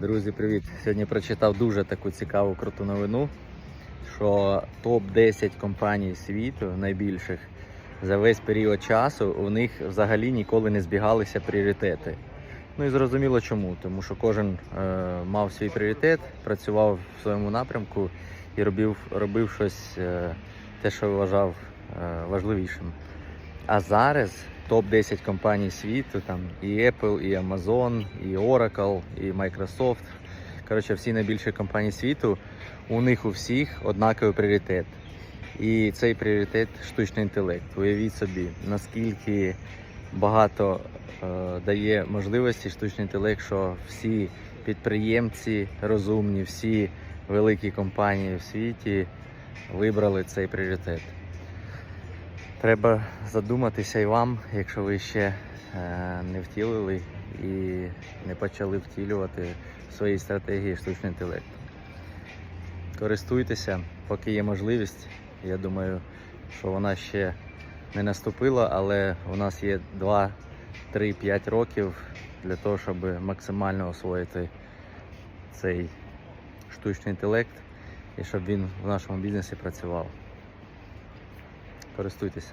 Друзі, привіт! Сьогодні прочитав дуже таку цікаву круту новину, що топ-10 компаній світу найбільших за весь період часу у них взагалі ніколи не збігалися пріоритети. Ну і зрозуміло чому, тому що кожен е, мав свій пріоритет, працював в своєму напрямку і робив, робив щось е, те, що вважав е, важливішим. А зараз топ-10 компаній світу, там і Apple, і Amazon, і Oracle, і Microsoft. Коротше, всі найбільші компанії світу, у них у всіх однаковий пріоритет. І цей пріоритет штучний інтелект. Уявіть собі, наскільки багато е, дає можливості штучний інтелект, що всі підприємці розумні, всі великі компанії в світі вибрали цей пріоритет. Треба задуматися і вам, якщо ви ще е, не втілили і не почали втілювати в своїй стратегії штучний інтелект. Користуйтеся, поки є можливість. Я думаю, що вона ще не наступила, але у нас є 2, 3, 5 років для того, щоб максимально освоїти цей штучний інтелект і щоб він в нашому бізнесі працював. Користуйтеся.